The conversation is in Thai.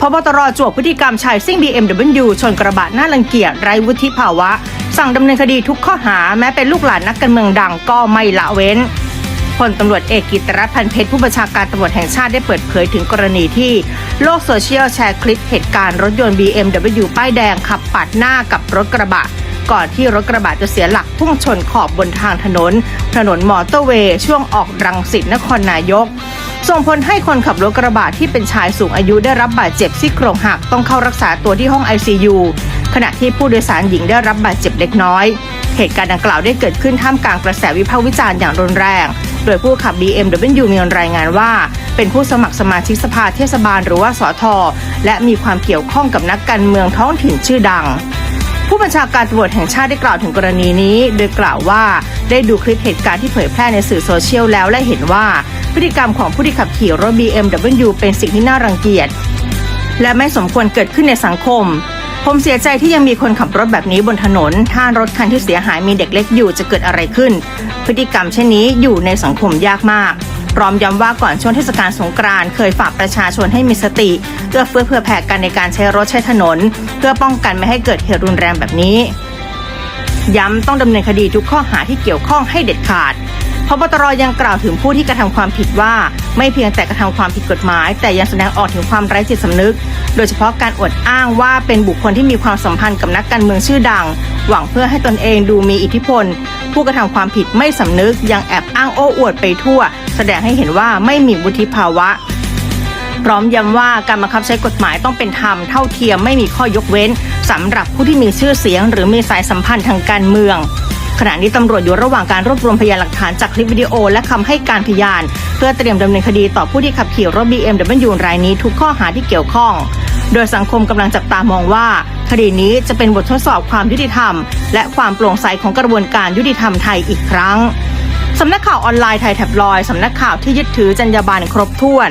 พบตรจวกพฤติกรรมชายซิ่ง BMW ชนกระบะหน้ารังเกียจไร้วุฒิภาวะ สั่งดำเนินคดีทุกข้อหาแม้เป็นลูกหลานนักการเมืองดังก็ไม่ละเว้นพลตำรวจเอกกิตติรัตน์พันเพชรผู้บัญชาการตำรวจแห่งชาติได้เปิดเผยถึงกรณีที่โลกโซเชียลแชร์คลิปเหตุการณ์รถยนต์ BMW ป้ายแดงขับปาดหน้ากับรถกระบะ ก่อนที่รถกระบะจะเสียหลักพุ่งชนขอบบนทางถนน ถนนมอเตอร์เวย์ช่วงออกรังสิตนครนายก ส่งผลให้คนขับรถกระบะที่เป็นชายสูงอายุได้รับบาดเจ็บซี่โครงหักต้องเข้ารักษาตัวที่ห้อง ICU ขณะที่ผู้โดยสารหญิงได้รับบาดเจ็บเล็กน้อย เหตุการณ์ดังกล่าวได้เกิดขึ้นท่ามกลางกระแสวิพากษ์วิจารณ์อย่างรุนแรง โดยผู้ขับ BMW มีรายงานว่า เป็นผู้สมัครสมาชิกสภาเทศบาลหรือว่าสอทอและมีความเกี่ยวข้องกับนักการเมืองท้องถิ่นชื่อดังผู้บัญชาการตำรวจแห่งชาติได้กล่าวถึงกรณีนี้ โดยกล่าวว่าได้ดูคลิปเหตุการณ์ที่เผยแพร่ในสื่อโซเชียลแล้วและเห็นว่า พฤติกรรมของผู้ที่ขับขี่รถ BMW เป็นสิ่งที่น่ารังเกียจ และไม่สมควรเกิดขึ้นในสังคม ผมเสียใจที่ยังมีคนขับรถแบบนี้บนถนน ถ้ารถคันที่เสียหายมีเด็กเล็กอยู่จะเกิดอะไรขึ้น พฤติกรรมเช่นนี้อยู่ในสังคมยากมากพร้อมย้ำว่าก่อนช่วงเทศกาลสงกรานต์เคยฝากประชาชนให้มีสติเอื้อเฟื้อเผื่อแผ่กันในการใช้รถใช้ถนน เพื่อป้องกันไม่ให้เกิดเหตุรุนแรงแบบนี้ ย้ำต้องดำเนินคดีทุกข้อหาที่เกี่ยวข้องให้เด็ดขาด พบตรยังกล่าวถึงผู้ที่กระทำความผิดว่า ไม่เพียงแต่กระทำความผิดกฎหมาย แต่ยังแสดงออกถึงความไร้จิตสำนึก โดยเฉพาะการอวดอ้างว่าเป็นบุคคลที่มีความสัมพันธ์กับนักการเมืองชื่อดัง หวังเพื่อให้ตนเองดูมีอิทธิพล ผู้กระทำความผิดไม่สำนึก ยังแอบอ้างโอ้อวดไปทั่ว แสดงให้เห็นว่าไม่มีวุฒิภาวะพร้อมย้ำว่าการบังคับใช้กฎหมายต้องเป็นธรรมเท่าเทียมไม่มีข้อยกเว้นสำหรับผู้ที่มีชื่อเสียง หรือมีสายสัมพันธ์ทางการเมือง ขณะนี้ตำรวจอยู่ระหว่างการรวบรวมพยานหลักฐานจากคลิปวิดีโอ และคำให้การพยาน เพื่อเตรียมดำเนินคดีต่อผู้ที่ขับขี่รถ BMW รายนี้ทุกข้อหาที่เกี่ยวข้อง โดยสังคมกำลังจับตามองว่า คดีนี้จะเป็นบททดสอบความยุติธรรม และความโปร่งใสของกระบวนการยุติธรรมไทยอีกครั้งสำนักข่าวออนไลน์ไทยแท็บลอยสำนักข่าวที่ยึดถือจรรยาบรรณครบถ้วน